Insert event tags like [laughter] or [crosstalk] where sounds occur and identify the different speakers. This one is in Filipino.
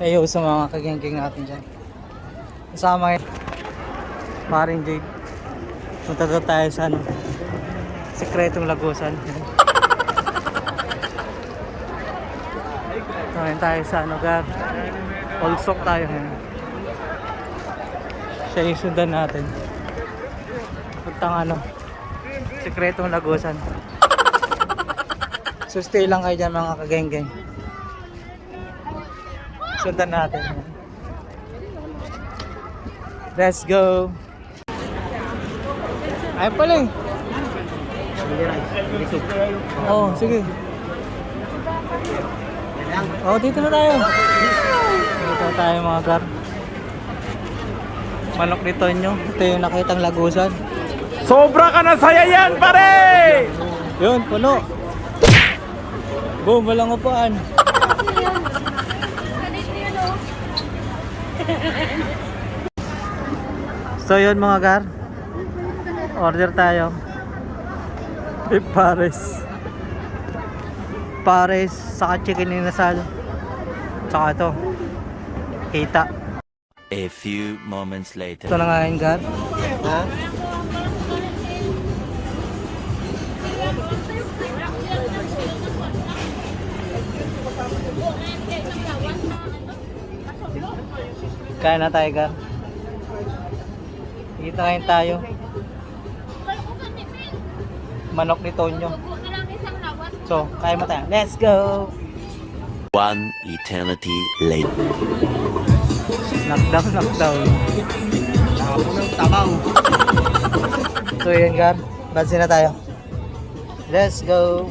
Speaker 1: Kayo sa mga kagengking natin dyan. Kasama ngayon. Paring Jade. Punta daw tayo sa ano. Sekretong lagusan. [laughs] Ngayon tayo sa ano, Gar. Olsok tayo ngayon. Siya yung sundan natin. Puntang ano. Sekretong lagusan. [laughs] So stay lang kayo dyan mga kagengeng. Sundan natin. Let's go! Ayun pala eh. Oh, sige. Oh, dito na tayo. Dito na tayo mga gar. Manok ni Tonyo. Ito yung nakitang lagusan.
Speaker 2: Sobra ka na saya yan, pare!
Speaker 1: Yun, puno. Boom, walang upuan. [laughs] So yun mga gar. Order tayo. Beef pares. Pares, saka chicken inasal. Saka ito. Kita.
Speaker 3: A few moments later.
Speaker 1: Ito na nga yun gar. Ha? Kaya na tayo gar. Kita ngayon tayo. Manok ni Tonyo. So, kaya mo tayo. Let's go!
Speaker 3: One eternity later.
Speaker 1: Knockdown, knockdown.
Speaker 2: Nakapunang tabaw.
Speaker 1: So yun gar, bansin na tayo. Let's go!